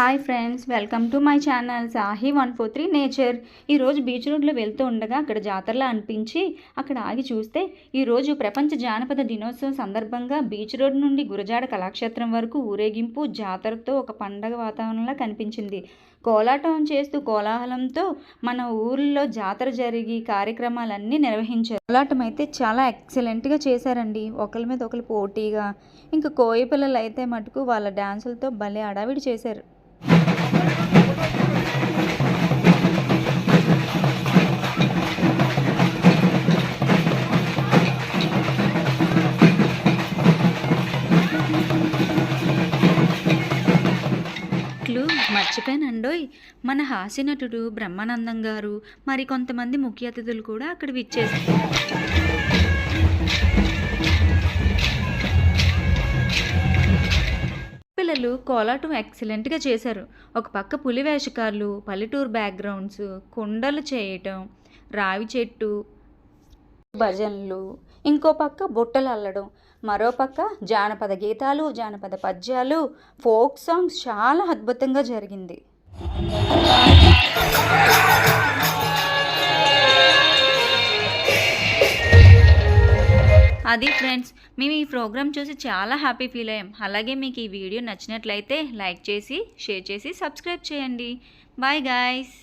Hi friends welcome to my channel Sahi one four three nature. ఈరోజు beach రోడ్లో వెళ్తూ ఉండగా అక్కడ జాతరలా అనిపించి అక్కడ ఆగి చూస్తే ఈరోజు ప్రపంచ జానపద దినోత్సవం సందర్భంగా బీచ్ రోడ్ నుండి గురజాడ కళాక్షేత్రం వరకు ఊరేగింపు జాతరతో ఒక పండగ వాతావరణంలా కనిపించింది. కోలాటం చేస్తూ కోలాహలంతో మన ఊర్లో జాతర జరిగి కార్యక్రమాలన్నీ నిర్వహించారు. కోలాటం అయితే చాలా ఎక్సలెంట్గా చేశారండి. ఒకరి మీద ఒకరు పోటీగా ఇంకా కోయ పిల్లలు అయితే మటుకు వాళ్ళ డ్యాన్సులతో భలే అడావిడి చేశారు. మర్చిపోయానండోయ్. మన హాస్యనటుడు బ్రహ్మానందం గారు మరి కొంతమంది ముఖ్య అతిథులు కూడా అక్కడ విచ్చేసారు పిల్లలు కోలాటం ఎక్సలెంట్గా చేశారు. ఒక పక్క పులి వేషకారులు పల్లెటూరు బ్యాక్గ్రౌండ్స్ కుండలు చేయటం రావి చెట్టు భజనలు ఇంకో పక్క బుట్టలు అల్లడం మరో పక్క జానపద గీతాలు జానపద పద్యాలు ఫోక్ సాంగ్స్ చాలా అద్భుతంగా జరిగింది. అది ఫ్రెండ్స్ మేము ఈ ప్రోగ్రామ్ చూసి చాలా హ్యాపీ ఫీల్ అయ్యాం. అలాగే మీకు ఈ వీడియో నచ్చినట్లయితే లైక్ చేసి షేర్ చేసి సబ్స్క్రైబ్ చేయండి. Bye guys.